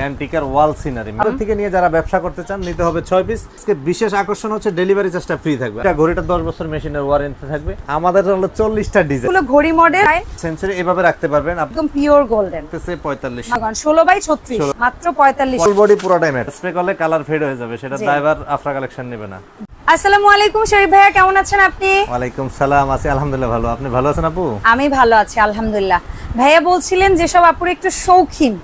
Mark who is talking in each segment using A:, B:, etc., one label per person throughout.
A: অ্যান্টিকার wall scenery. থেকে নিয়ে যারা ব্যবসা করতে চান নিতে হবে ছয় পিস আজকে বিশেষ আকর্ষণ হচ্ছে ডেলিভারি চার্জটা ফ্রি থাকবে। এটা ঘড়িটা দশ বছর মেশিনের ওয়ারেন্টি থাকবে। আমাদের হলো চল্লিশটা ডিজাইন
B: ঘড়ি মডেল
A: সেন্সারে এভাবে রাখতে পারবেন।
B: একদম পিওর গোল্ডেন
A: আপনার পঁয়তাল্লিশ।
B: ষোলো বাই ছত্রিশ মাত্র পঁয়তাল্লিশ।
A: ফুল বডি পুরোটাই ম্যাট স্প্রে করলে কালার ফেড হয়ে যাবে সেটা। ড্রাইভার আফরা কালেকশন নেবে না।
B: আসসালামু আলাইকুম শরীফ ভাইয়া কেমন আছেন আপনি?
A: ওয়ালাইকুম সালাম আছি আলহামদুলিল্লাহ ভালো। আপনি ভালো আছেন আপু?
B: আমি ভালো আছি আলহামদুলিল্লাহ। ভাইয়া বলছিলেন যেসব আপুর একটু শৌখিন।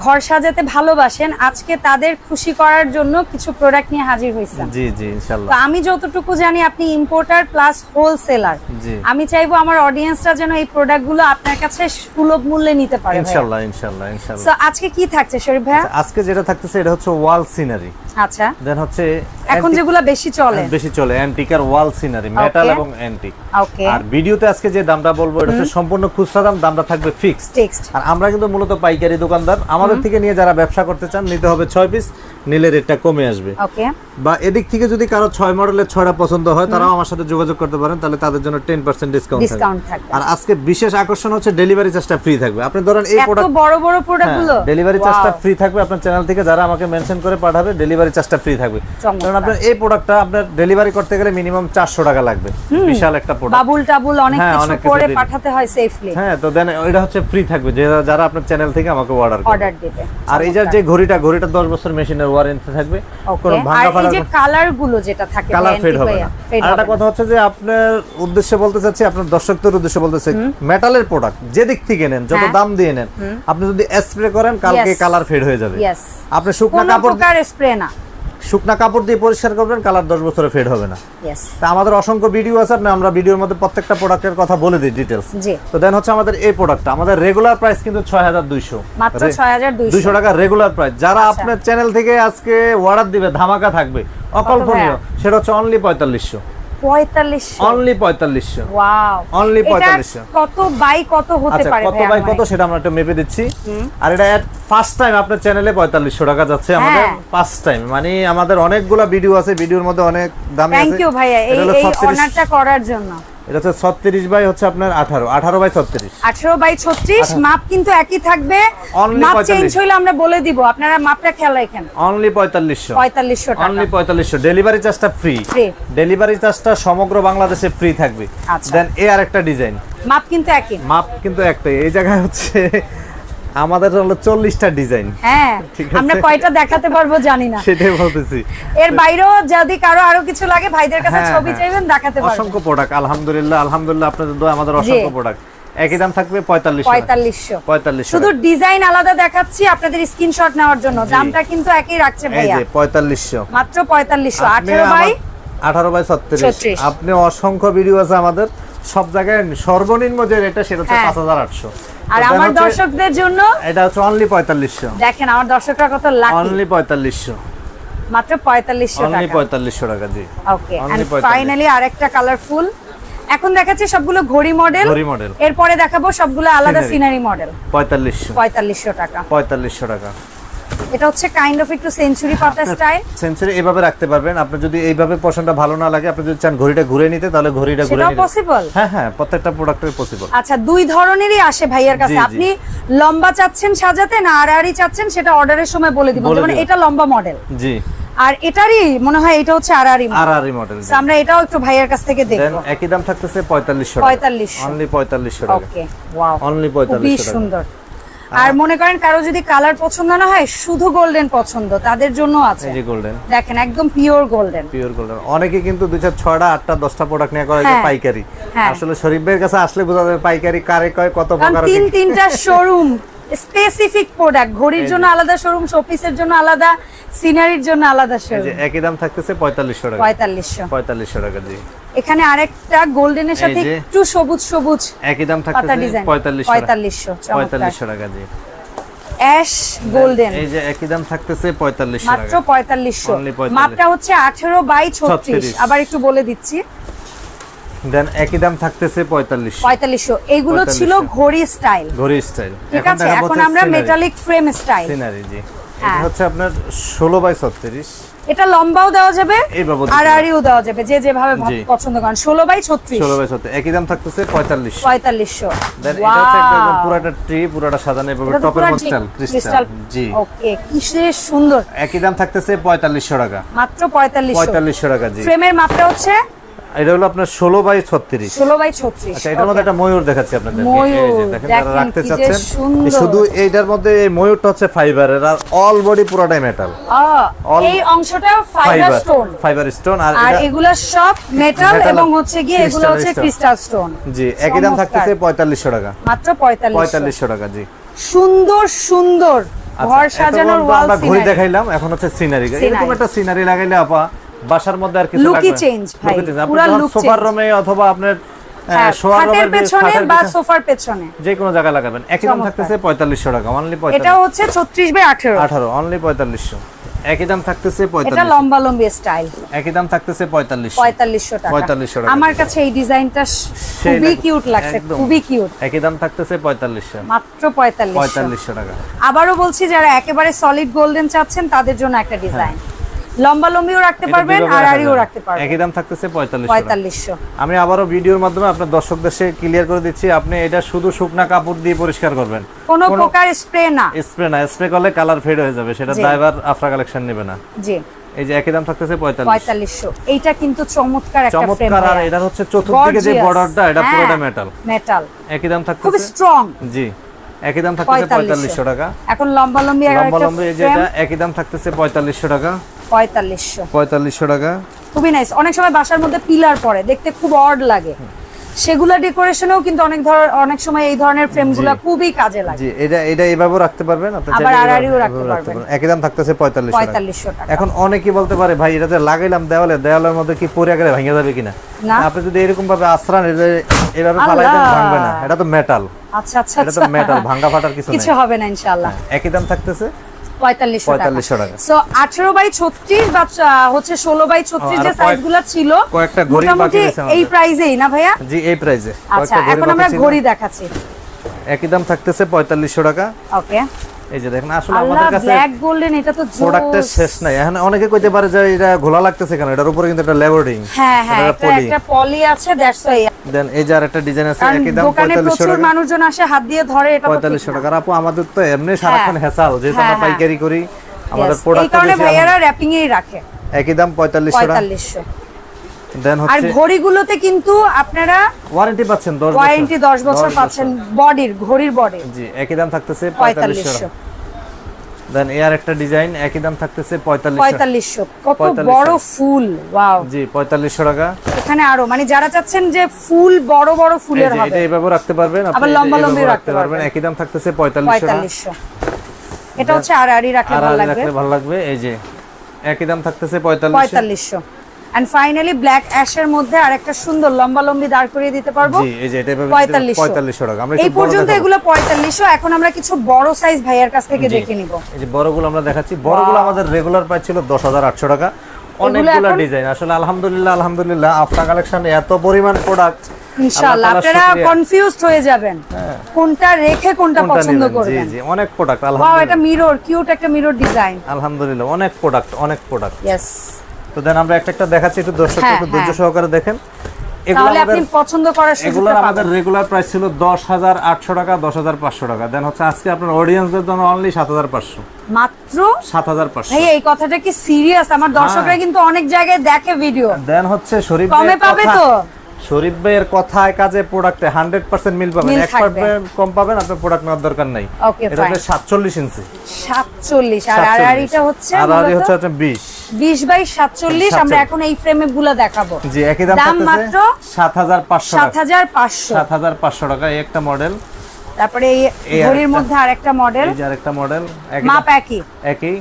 B: ঘর সাজাতে ভালোবাসেন আজকে তাদের খুশি করার জন্য কিছু প্রোডাক্ট নিয়ে হাজির হয়েছেন
A: জি জি ইনশাআল্লাহ
B: তো আমি যতটুকু জানি আপনি ইম্পোর্টার প্লাস হোলসেলার আমি চাইব আমার অডিয়েন্সরা যেন এই প্রোডাক্টগুলো আপনার কাছে সুলভ মূল্যে নিতে পারে ইনশাআল্লাহ
A: ইনশাল্লাহ ইনশাল্লাহ
B: তো আজকে কি থাকছে শরীফ ভাইয়া?
A: আজকে যেটা থাকতেছে এটা হচ্ছে ওয়াল সিনারি।
B: আচ্ছা।
A: দেন হচ্ছে
B: এখন যেগুলো বেশি চলে।
A: বেশি চলে অ্যান্টিকার ওয়াল সিনারি মেটাল এবং অ্যান্টিক
B: ওকে
A: আর ভিডিওতে আজকে যে দামটা বলব এটা হচ্ছে সম্পূর্ণ খুচরা দাম দামটা থাকবে ফিক্সড আর আমরা কিন্তু মূলত পাইকারি দোকানদার। আমাদের থেকে নিয়ে যারা ব্যবসা করতে চান নিতে হবে ছয় পিস নিলে রেটটা কমে আসবে।
B: ওকে
A: বা এদিক থেকে যদি কারও ছয় মডেলের ছয়টা পছন্দ হয় তারাও আমার সাথে যোগাযোগ করতে পারেন তাহলে তাদের জন্য টেন পার্সেন্ট ডিসকাউন্ট থাকবে। আর আজকে বিশেষ আকর্ষণ হচ্ছে ডেলিভারি চার্জটা ফ্রি থাকবে। আপনি ধরেন এই
B: এত বড় বড় প্রোডাক্টগুলো?
A: ডেলিভারি চার্জটা ফ্রি থাকবে। আপনার চ্যানেল থেকে যারা আমাকে মেনশন করে পাঠাবে ডেলিভারি চার্জটা ফ্রি থাকবে। কারণ আপনার এই প্রোডাক্টটা আপনার ডেলিভারি করতে গেলে মিনিমাম চারশো টাকা লাগবে। বিশাল একটা প্রোডাক্ট
B: বাবুল টাবুল অনেক
A: হ্যাঁ,
B: কিছু করে পাঠাতে হয় সেফলি
A: হ্যাঁ তো দেন এটা হচ্ছে ফ্রি থাকবে। যারা আপনার চ্যানেল থেকে আমাকে অর্ডার
B: অর্ডার দিবে।
A: আর এই যে- ঘড়িটা ঘড়িটা দশ বছর মেশিনের ওয়ারেন্টি থাকবে। কোনো ভাঙা
B: এই যে কালারগুলো যেটা থাকে
A: কালার ফেড হবে না। আর একটা কথা হচ্ছে যে আপনার উদ্দেশ্যে বলতে চাচ্ছি আপনার দর্শকদের উদ্দেশ্যে বলতে চাচ্ছি মেটালের প্রোডাক্ট যে দিক থেকে নেন যত
B: হ্যাঁ।
A: দাম দিয়ে নেন আপনি যদি স্প্রে করেন কালকে কালার ফেড হয়ে যাবে। আপনি শুকনা
B: কোনো
A: কাপড়
B: স্প্রে না।
A: শুকনা কাপড় দিয়ে পরিষ্কার করবেন কালার দশ বছরে ফেড হবে না। তা আমাদের অসংখ্য ভিডিও আছে না আমরা ভিডিওর মধ্যে প্রত্যেকটা প্রোডাক্টের কথা বলে দিই ডিটেলস
B: জি।
A: তো দেন হচ্ছে আমাদের এই প্রোডাক্টটা আমাদের রেগুলার প্রাইস কিন্তু ছয় হাজার দুইশো।
B: মাত্র 6200
A: দুইশো। টাকা রেগুলার প্রাইস যারা
B: আচ্ছা।
A: আপনার চ্যানেল থেকে আজকে অর্ডার দিবে ধামাকা থাকবে অকল্পনীয় সেটা হচ্ছে অনলি পঁয়তাল্লিশশো।
B: 4500
A: অনলি
B: ওয়াও
A: অনলি
B: এটা
A: 4500
B: কত বাই কত হতে
A: আচ্ছা
B: পারে
A: কত বাই কত সেটা আমরা একটা মেপে দিচ্ছি। আর এটা ফার্স্ট টাইম আপনার চ্যানেলে পঁয়তাল্লিশশো টাকা যাচ্ছে আমাদের
B: হ্যাঁ।
A: ফার্স্ট টাইম মানে আমাদের অনেকগুলা ভিডিও আছে ভিডিওর মধ্যে অনেক দামি
B: থ্যাংক
A: আছে।
B: ইউ ভাইয়া। এই
A: এটা হলো
B: এই
A: 36
B: অনারটা করার জন্য।
A: এটা হচ্ছে ছত্রিশ বাই হচ্ছে আপনার আঠারো। আঠারো বাই ছত্রিশ।
B: 18 বাই 36 মাপ কিন্তু একই থাকবে। মাপ চেঞ্জ হইলে আমরা বলে দিব আপনারা মাপটা খেয়াল রাখেন।
A: অনলি পঁয়তাল্লিশশো।
B: 4500 টাকা।
A: অনলি পঁয়তাল্লিশশো। ডেলিভারি চার্জটা ফ্রি
B: ফ্রি
A: ডেলিভারি চার্জটা সমগ্র বাংলাদেশে ফ্রি থাকবে।
B: আচ্ছা।
A: দেন এ আরেকটা ডিজাইন
B: মাপ কিন্তু একই।
A: মাপ কিন্তু একটাই। এই জায়গায় হচ্ছে আমাদের হলো চল্লিশটা ডিজাইন
B: হ্যাঁ আমরা কয়টা দেখাতে পারব জানি না।
A: সেটাই বলতেছি।
B: এর বাইরেও যদি কারও আরও কিছু লাগে ভাইদের কাছে
A: হ্যাঁ,
B: ছবি
A: হ্যাঁ।
B: চাইবেন দেখাতে পারব।
A: অসংখ্য প্রোডাক্ট আলহামদুলিল্লাহ আলহামদুলিল্লাহ আপনাদের দোয়া আমাদের অসংখ্য প্রোডাক্ট একই দাম থাকবে পঁয়তাল্লিশ
B: পঁয়তাল্লিশশো।
A: পঁয়তাল্লিশ
B: শুধু ডিজাইন আলাদা দেখাচ্ছি আপনাদের স্ক্রিনশট নেওয়ার জন্য। দামটা কিন্তু একই রাখছে
A: এই
B: ভাইয়া।
A: যে পঁয়তাল্লিশশো।
B: মাত্র পঁয়তাল্লিশশো।
A: আপনি
B: আঠেরো বাই
A: আমার- আঠারো বাই ছত্রিশ।
B: 36
A: আপনি অসংখ্য ভিডিও আছে আমাদের। সব জায়গায় সর্বনিম্ন যে রেটটা সেটা হচ্ছে
B: হ্যাঁ।
A: পাঁচ হাজার আটশো।
B: আর আমার দর্শকদের জন্য
A: এটা হচ্ছে অনলি পঁয়তাল্লিশশো।
B: দেখেন আমার দর্শকরা কত লাকি
A: অনলি পঁয়তাল্লিশশো।
B: মাত্র পঁয়তাল্লিশশো
A: অনলি
B: টাকা।
A: পঁয়তাল্লিশশো টাকা জি।
B: ওকে ফাইনালি আরেকটা কালারফুল এখন দেখাচ্ছি সবগুলো ঘড়ি মডেল
A: ঘড়ি মডেল
B: এরপরে দেখাবো সবগুলো আলাদা সিনারি মডেল
A: পঁয়তাল্লিশশো।
B: পঁয়তাল্লিশশো টাকা।
A: পঁয়তাল্লিশশো টাকা।
B: এটা হচ্ছে কাইন্ড অফ একটু সেঞ্চুরি পাতা স্টাইল
A: সেঞ্চুরি এইভাবে রাখতে পারবেন। আপনি যদি এইভাবে পছন্দটা ভালো না লাগে আপনি যদি চান ঘড়িটা ঘুরে নিতে তাহলে ঘড়িটা ঘুরে নিতে
B: পসিবল
A: হ্যাঁ হ্যাঁ প্রত্যেকটা প্রোডাক্টের পসিবল
B: আচ্ছা দুই ধরনেরই আসে ভাইয়ার কাছে। আপনি লম্বা চাচ্ছেন সাজাতে না আড়াআড়ি চাচ্ছেন সেটা অর্ডারের সময় বলে দিব।
A: দিবো।
B: এটা লম্বা মডেল
A: জি।
B: আর এটারই মনে হয় এটা হচ্ছে আড়াআড়ি
A: আর আর মডেল
B: আমরা এটাও একটু ভাইয়ার কাছ থেকে
A: দেন একই দাম থাকতেছে পঁয়তাল্লিশশো
B: 4500
A: অনলি পঁয়তাল্লিশশো টাকা।
B: ওকে ওয়াও
A: অনলি
B: খুবই
A: পঁয়তাল্লিশশো টাকা।
B: সুন্দর। আর মনে করেন কারও যদি কালার পছন্দ না হয় শুধু গোল্ডেন পছন্দ তাদের জন্য আছে।
A: এই যে গোল্ডেন
B: দেখেন একদম পিওর গোল্ডেন
A: পিওর গোল্ডেন অনেকে কিন্তু দুই চার ছয়টা আটটা দশটা প্রোডাক্ট নিয়ে করে
B: হ্যাঁ।
A: পাইকারি।
B: হ্যাঁ।
A: আসলে শরীফ ভাইয়ের কাছে আসলে বোঝা যাবে পাইকারি কারে কয় কত প্রকার
B: তিন তিনটা শোরুম স্পেসিফিক প্রোডাক্ট ঘড়ির জন্য আলাদা শোরুম শোপিসের জন্য আলাদা সিনারির জন্য আলাদা
A: এই যে
B: শোরুম
A: একই দাম থাকতেছে পঁয়তাল্লিশশো টাকা।
B: পঁয়তাল্লিশশো।
A: পঁয়তাল্লিশশো টাকা জি।
B: এখানে আরেকটা গোল্ডেনের সাথে একটু সবুজ সবুজ
A: একই দাম থাকতেছে
B: ডিজাইন
A: পঁয়তাল্লিশশো
B: পঁয়তাল্লিশশো চমৎকার।
A: পঁয়তাল্লিশশো টাকা জি।
B: Ash golden.
A: এই যে একই দাম থাকতেছে পঁয়তাল্লিশশো
B: মাত্র
A: টাকা
B: পঁয়তাল্লিশশো।
A: Only 45
B: মাপটা হচ্ছে আঠেরো বাই ছত্রিশ।
A: 36
B: আবার একটু বলে দিচ্ছি।
A: দেন একই দাম থাকতেছে পঁয়তাল্লিশশো।
B: পঁয়তাল্লিশশো এইগুলো ছিল ঘড়ি স্টাইল।
A: ঘড়ি স্টাইল।
B: ঠিক আছে এখন আমরা মেটালিক ফ্রেম স্টাইল
A: সিনারি জি। এটা
B: হ্যাঁ।
A: হচ্ছে আপনার ষোলো বাই ছত্রিশ।
B: এটা লম্বাও দেওয়া যাবে আর আড়িও দেওয়া যাবে যে যেভাবে পছন্দ করেন। ষোলো বাই ছত্রিশ।
A: ষোলো বাই ছত্রিশ। একই দাম থাকতেছে পঁয়তাল্লিশ।
B: পঁয়তাল্লিশশো।
A: দেন এটা হচ্ছে একদম পুরোটা ট্রি পুরোটা সাজানো এভাবে টপের ক্রিস্টাল ক্রিস্টাল জি।
B: ওকে কিসের সুন্দর।
A: একই দাম থাকতেছে পঁয়তাল্লিশশো টাকা।
B: মাত্র পঁয়তাল্লিশশো।
A: পঁয়তাল্লিশশো টাকা জি।
B: ফ্রেমের মাপটা হচ্ছে
A: এটা হলো আপনার ষোলো বাই ছত্রিশ।
B: ষোলো বাই ছত্রিশ
A: আচ্ছা এটার মধ্যে একটা ময়ূর দেখাচ্ছি আপনাদের
B: ময়ূর,
A: দেখেন যারা রাখতে চাচ্ছেন এই শুধু এইটার মধ্যে এই ময়ূরটা হচ্ছে ফাইবারের আর অল বডি পুরোটাই মেটাল
B: এই অংশটা ফাইবার স্টোন
A: ফাইবার স্টোন আর
B: আর এগুলো সব মেটাল এবং হচ্ছে গিয়ে এগুলো হচ্ছে ক্রিস্টাল স্টোন
A: জি একই দাম থাকতেছে পঁয়তাল্লিশশো টাকা।
B: মাত্র পঁয়তাল্লিশ
A: পঁয়তাল্লিশশো টাকা জি।
B: সুন্দর সুন্দর।
A: আচ্ছা,
B: ঘর সাজানোর ওয়াল
A: আমরা ঘুরে দেখাইলাম এখন হচ্ছে সিনারি এরকম একটা সিনারি লাগাইলে আপা বাসার মধ্যে আর কিছু লাগবে
B: change, ভাই। পুরা look
A: সোফার রুমে অথবা আপনার
B: হ্যাঁ, খাটের পেছনে বা সোফার পেছনে।
A: যে কোনো জায়গায় লাগাবেন। একই দাম থাকতেছে পঁয়তাল্লিশশো টাকা অনলি
B: এটা
A: পঁয়তাল্লিশ
B: হচ্ছে ছত্রিশ বাই আঠেরো।
A: আঠারো অনলি পঁয়তাল্লিশশো। একই দাম থাকতেছে
B: এটা
A: পঁয়তাল্লিশ
B: লম্বা লম্বি স্টাইল
A: একই দাম থাকতেছে পঁয়তাল্লিশশো।
B: পঁয়তাল্লিশশো টাকা।
A: 4500 টাকা।
B: আমার কাছে এই ডিজাইনটা খুবই কিউট লাগছে খুবই কিউট
A: একই দাম থাকতেছে পঁয়তাল্লিশশো।
B: মাত্র পঁয়তাল্লিশ
A: পঁয়তাল্লিশশো টাকা।
B: আবারও বলছি যারা একেবারে সলিড গোল্ডেন চাচ্ছেন তাদের জন্য একটা ডিজাইন লম্বা লম্বিও রাখতে পারবেন আর আড়িও রাখতে পারবেন।
A: একই দাম থাকতেছে পঁয়তাল্লিশশো টাকা।
B: পঁয়তাল্লিশশো।
A: আমি আবারও ভিডিওর মাধ্যমে আপনার দর্শকদের সে ক্লিয়ার করে দিচ্ছি আপনি এটা শুধু শুকনা কাপড় দিয়ে পরিষ্কার করবেন।
B: কোনো প্রকার স্প্রে না।
A: স্প্রে না স্প্রে করলে কালার ফেড হয়ে যাবে সেটা ড্রাইভার আফরা কালেকশন নেবে না।
B: জি।
A: এই যে একই দাম থাকতেছে পঁয়তাল্লিশ।
B: পঁয়তাল্লিশশো। এইটা কিন্তু চমৎকার একটা ফ্রেম
A: চমৎকার আর এটা হচ্ছে চতুর্দিকে যে বর্ডারটা এটা পুরোটা মেটাল
B: মেটাল
A: একই দাম
B: খুব স্ট্রং
A: জি। একই দাম থাকতেছে পঁয়তাল্লিশশো। টাকা।
B: এখন লম্বা লম্বি আর
A: লম্বা লম্বা এই যে এটা একই দাম থাকতেছে পঁয়তাল্লিশশো টাকা।
B: পঁয়তাল্লিশশো।
A: পঁয়তাল্লিশশো টাকা?
B: খুবই নাইস অনেক সময় বাসার মধ্যে পিলার পড়ে দেখতে খুব অড লাগে। সেগুলা ডেকোরেশনেও কিন্তু অনেক ধর অনেক সময় এই ধরনের ফ্রেমগুলো খুবই কাজে লাগে।
A: জি এটা এটা এইভাবেও রাখতে পারবেন? আপনি
B: আবার আড়াআড়িও রাখতে পারবেন।
A: একই দাম থাকতেছে পঁয়তাল্লিশশো টাকা।
B: পঁয়তাল্লিশশো টাকা।
A: এখন অনেকেই বলতে পারে ভাই এটাতে লাগাইলাম দেওয়ালে দেওয়ালের মধ্যে কি পরে গেলে ভেঙে যাবে কিনা?
B: না।
A: আপনি যদি এরকম ভাবে আশ্রান এভাবে ফালাই দেন ভাঙবে না। এটা তো মেটাল
B: আচ্ছা আচ্ছা
A: এটা তো
B: আচ্ছা।
A: মেটাল ভাঙা ফাটার কিছু
B: কিছু হবে না ইনশাআল্লাহ।
A: একই দাম থাকতেছে?
B: পঁয়তাল্লিশশো টাকা। সো আঠারো বাই ছত্রিশ বা হচ্ছে ষোলো বাই ছত্রিশ যে
A: কয়েক-
B: সাইজগুলো ছিল মোটামুটি এই প্রাইজেই না ভাইয়া?
A: জি এই প্রাইজে
B: আচ্ছা এখন আমরা ঘড়ি দেখাচ্ছি।
A: একই দাম থাকতেছে পঁয়তাল্লিশশো টাকা।
B: ওকে
A: এই যে দেখেন আসলে আমাদের কাছে
B: ব্ল্যাক গোল্ডেন এটা তো
A: প্রোডাক্টের শেষ নাই। এখন অনেকে কইতে পারে যে এটা ঘোলা লাগতেছে কেন? এটার উপরে কিন্তু একটা লেবোর্ডিং
B: হ্যাঁ হ্যাঁ
A: এটা
B: এটা একটা পলি আছে দ্যাটস ওয়াই
A: দেন এই যে আর ডিজাইন আছে একই দাম
B: দোকানে
A: পঁয়তাল্লিশশো
B: প্রচুর মানুষজন আসে হাত দিয়ে ধরে এটা।
A: টাকা। আপু আমাদের তো এমনি সারাক্ষণ হেসাল যেহেতু
B: হ্যাঁ,
A: আমরা
B: হ্যাঁ।
A: পাইকারি করি আমাদের
B: Yes, এই কারণে ভাইয়ারা র্যাপিং এই রাখে।
A: একই দাম পঁয়তাল্লিশশো টাকা।
B: পঁয়তাল্লিশশো।
A: দেন
B: আর ঘড়িগুলোতে কিন্তু আপনারা
A: ওয়ারেন্টি পাচ্ছেন দশ
B: ওয়ারেন্টি দশ বছর পাচ্ছেন বডির ঘড়ির বডি।
A: জি একই দাম থাকতেছে পঁয়তাল্লিশশো।
B: পঁয়তাল্লিশশো।
A: দেন এর একটা ডিজাইন একই দাম থাকতেছে পঁয়তাল্লিশশো।
B: পঁয়তাল্লিশশো। কত বড় ফুল ওয়াও।
A: জি পঁয়তাল্লিশশো টাকা।
B: এখানে আরও মানে যারা চাচ্ছেন যে ফুল বড় বড় ফুলের হবে।
A: এটা এইভাবে রাখতে পারবেন আপনি
B: আবার লম্বা লম্বিও রাখতে পারবেন।
A: একই দাম থাকতেছে পঁয়তাল্লিশশো টাকা।
B: পঁয়তাল্লিশশো। এটা হচ্ছে আর আড়ি রাখলে ভালো লাগবে।
A: রাখলে ভালো লাগবে এই যে। একই দাম থাকতেছে পঁয়তাল্লিশশো।
B: পঁয়তাল্লিশশো। এন্ড ফাইনালি ব্ল্যাক অ্যাশের মধ্যে আরেকটা সুন্দর লম্বা লম্বি দাঁড় করিয়ে দিতে পারব।
A: জি এই যে এটা এভাবে
B: পঁয়তাল্লিশশো।
A: টাকা। আমরা
B: এই পর্যন্ত এগুলো পঁয়তাল্লিশশো এখন আমরা কিছু বড় সাইজ ভাইয়ার কাছ থেকে
A: জি।
B: দেখে নিব।
A: এই যে বড়গুলো আমরা দেখাচ্ছি। বড়গুলো আমাদের রেগুলার প্রাইস ছিল দশ হাজার আটশো টাকা। অনেকগুলো ডিজাইন আসলে আলহামদুলিল্লাহ আলহামদুলিল্লাহ আপনার কালেকশন এত পরিমাণ প্রোডাক্ট
B: ইনশাআল্লাহ আপনারা কনফিউজড হয়ে যাবেন। কোনটা রেখে কোনটা পছন্দ
A: জি
B: করবেন।
A: জি অনেক প্রোডাক্ট আলহামদুলিল্লাহ
B: এটা মিরর কিউট একটা মিরর ডিজাইন
A: আলহামদুলিল্লাহ অনেক প্রোডাক্ট অনেক প্রোডাক্ট
B: ইয়েস
A: তো দেন আমরা একটা একটা দেখাচ্ছি একটু দর্শক
B: হ্যাঁ,
A: একটু ধৈর্য
B: হ্যাঁ।
A: সহকারে দেখেন।
B: তাহলে আপনি পছন্দ করার
A: এগুলোর
B: সুযোগটা
A: আমাদের রেগুলার প্রাইস ছিল দশ হাজার আটশো টাকা দশ হাজার পাঁচশো টাকা। দেন হচ্ছে আজকে আপনার অডিয়েন্সদের জন্য অনলি সাত হাজার পাঁচশো।
B: মাত্র? ভাই এই কথাটা কি সিরিয়াস আমার দর্শকরা
A: হ্যাঁ।
B: কিন্তু অনেক জায়গায় দেখে ভিডিও
A: দেন হচ্ছে শরীফ
B: কমে পাবে তো?
A: শরীফ ভাইয়ের কথায় কাজে প্রোডাক্টে হান্ড্রেড পার্সেন্ট মিল পাবেন।
B: মিল
A: এক কম পাবেন আপনার প্রোডাক্ট নেওয়ার দরকার নাই। এটা হচ্ছে
B: fine.
A: সাতচল্লিশ ইঞ্চি।
B: সাতচল্লিশ আর আড়াআড়িটা হচ্ছে
A: আর হচ্ছে হচ্ছে বিশ।
B: বিশ বাই সাতচল্লিশ আমরা এখন এই ফ্রেমে গুলো দেখাবো।
A: জি একই দাম
B: দাম মাত্র
A: সাত হাজার পাঁচশো
B: সাত
A: টাকা
B: হাজার পাঁচশো।
A: সাত হাজার পাঁচশো টাকা এই একটা মডেল
B: তারপরে এই
A: এই
B: ঘড়ির মধ্যে আরেকটা মডেল
A: এই যে আরেকটা মডেল
B: মাপ একই।
A: একই।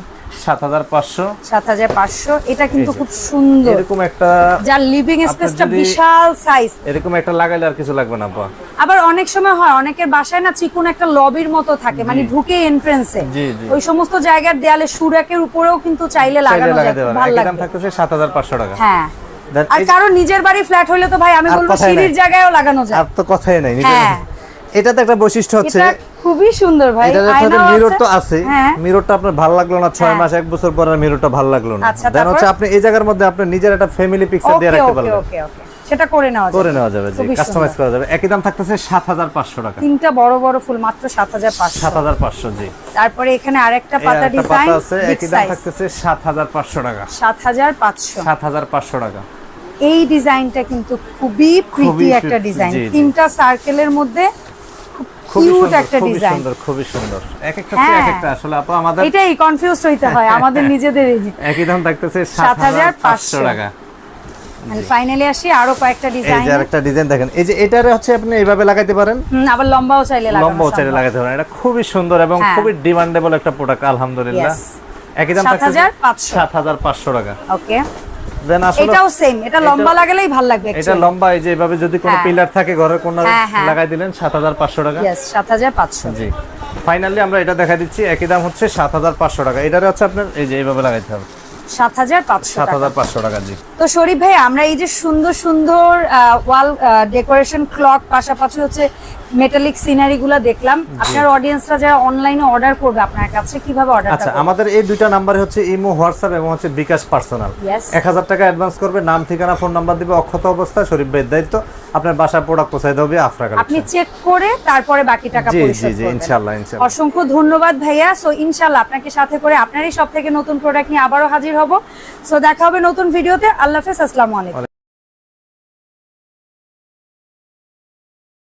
A: সাত হাজার পাঁচশো।
B: সাত হাজার পাঁচশো। এটা কিন্তু খুব সুন্দর।
A: এরকম একটা
B: যার লিভিং স্পেসটা বিশাল সাইজ
A: এরকম একটা লাগাইলে আর কিছু লাগবে না আপা।
B: আবার অনেক সময় হয় অনেকের বাসায় না চিকুন একটা লবির মতো থাকে মানে ঢুকে এন্ট্রেন্সে। ওই সমস্ত জায়গার দেয়ালে সুরাকের উপরেও কিন্তু চাইলে লাগানো যায় ভালো
A: একই দাম থাকতেছে টাকা।
B: হ্যাঁ। আর
A: এই-
B: কারও নিজের বাড়ি ফ্ল্যাট হইলে তো ভাই আমি বলব সিঁড়ির জায়গায়ও লাগানো যায়।
A: আর তো কথাই নাই
B: হ্যাঁ।
A: এটাতে একটা বৈশিষ্ট্য হচ্ছে
B: এটা খুবই সুন্দর ভাই
A: সাথে মিরর তো আছে।
B: হ্যাঁ।
A: মিররটা আপনার ভালো লাগল না ছয়
B: হ্যাঁ।
A: মাস এক বছর পর আর মিররটা ভালো লাগল না।
B: আচ্ছা,
A: দেন হচ্ছে আপনি এই জায়গার মধ্যে আপনি নিজের একটা ফ্যামিলি পিকচার দিয়ে রাখতে
B: ওকে
A: পারবেন।
B: ওকে ওকে সেটা করে নেওয়া যাবে।
A: করে নেওয়া যাবে জি কাস্টমাইজ করা যাবে। একই দাম থাকতেছে সাত হাজার পাঁচশো টাকা।
B: তিনটা বড় বড় ফুল মাত্র সাত হাজার পাঁচশো।
A: সাত হাজার পাঁচশো জি।
B: তারপরে এখানে আরেকটা পাতা ডিজাইন
A: আছে একই দাম থাকতেছে সাত হাজার পাঁচশো টাকা।
B: সাত হাজার পাঁচশো।
A: সাত হাজার পাঁচশো টাকা।
B: এই ডিজাইনটা কিন্তু খুবই প্রিটি একটা ডিজাইন। তিনটা সার্কেলের মধ্যে কিউট একটা ডিজাইন
A: সুন্দর খুবই সুন্দর। এক একটা এক। একটা আসলে আপু আমাদের
B: এটাই কনফিউজ হইতে হয় আমাদের নিজেদেরই
A: একই দাম থাকতেছে সাত হাজার পাঁচশো
B: 7,500
A: টাকা।
B: ফাইনালি আসি আরও কয়েকটা
A: এই
B: ডিজাইন
A: যে আরেকটা ডিজাইন দেখেন এই যে এটারে হচ্ছে আপনি এইভাবে লাগাইতে পারেন?
B: আবার লম্বাও চাইলে লাগানো
A: লম্বা চাইলে পারেন এটা খুবই সুন্দর এবং
B: হ্যাঁ।
A: খুবই ডিমান্ডেবল একটা প্রোডাক্ট আলহামদুলিল্লাহ। একই দাম থাকতেছে
B: 7,500
A: সাত হাজার পাঁচশো টাকা।
B: ওকে
A: দেন আসলে
B: এটাও সেম এটা লম্বা লাগালেই ভালো লাগবে
A: এটা লম্বা এই যে এভাবে যদি কোনো
B: হ্যাঁ।
A: পিলার থাকে ঘরের
B: হ্যাঁ, হ্যাঁ।
A: লাগাই দিলেন সাত হাজার পাঁচশো টাকা।
B: ইয়েস সাত হাজার পাঁচশো।
A: জি। ফাইনালি আমরা এটা দেখা দিচ্ছি একই দাম হচ্ছে সাত হাজার পাঁচশো টাকা। এটারে হচ্ছে আপনার এই যে এইভাবে লাগাইতে হবে।
B: সাত হাজার পাঁচশো
A: সাত
B: টাকা
A: হাজার পাঁচশো টাকা জি।
B: তো শরীফ ভাই আমরা এই যে সুন্দর সুন্দর ওয়াল ডেকোরেশন ক্লক পাশাপাশি হচ্ছে মেটালিক দেখলাম। আপনার অডিয়েন্সরা যারা অনলাইনে অর্ডার করবে আপনার কাছে কীভাবে অর্ডার
A: আচ্ছা আমাদের এই দুইটা নাম্বারে হচ্ছে ইমো হোয়াটসঅ্যাপ এবং হচ্ছে বিকাশ পার্সোনাল
B: Yes.
A: এক হাজার টাকা অ্যাডভান্স করবে নাম ঠিকানা ফোন নাম্বার দিবে অক্ষত অবস্থায় শরীফ ভাইয়ের দায়িত্ব। আপনার প্রোডাক্ট পৌঁছাই দেবে আফরা
B: আপনি চেক করে তারপরে বাকি টাকা
A: জি জি ইনশাল্লাহ ইনশাল্লাহ
B: অসংখ্য ধন্যবাদ ভাইয়া। সো ইনশাল্লাহ আপনাকে সাথে করে আপনারই সব থেকে নতুন প্রোডাক্ট নিয়ে আবারও হাজির হব। সো দেখা হবে নতুন ভিডিওতে আল্লাহ হাফেজ আসসালামু আলাইকুম।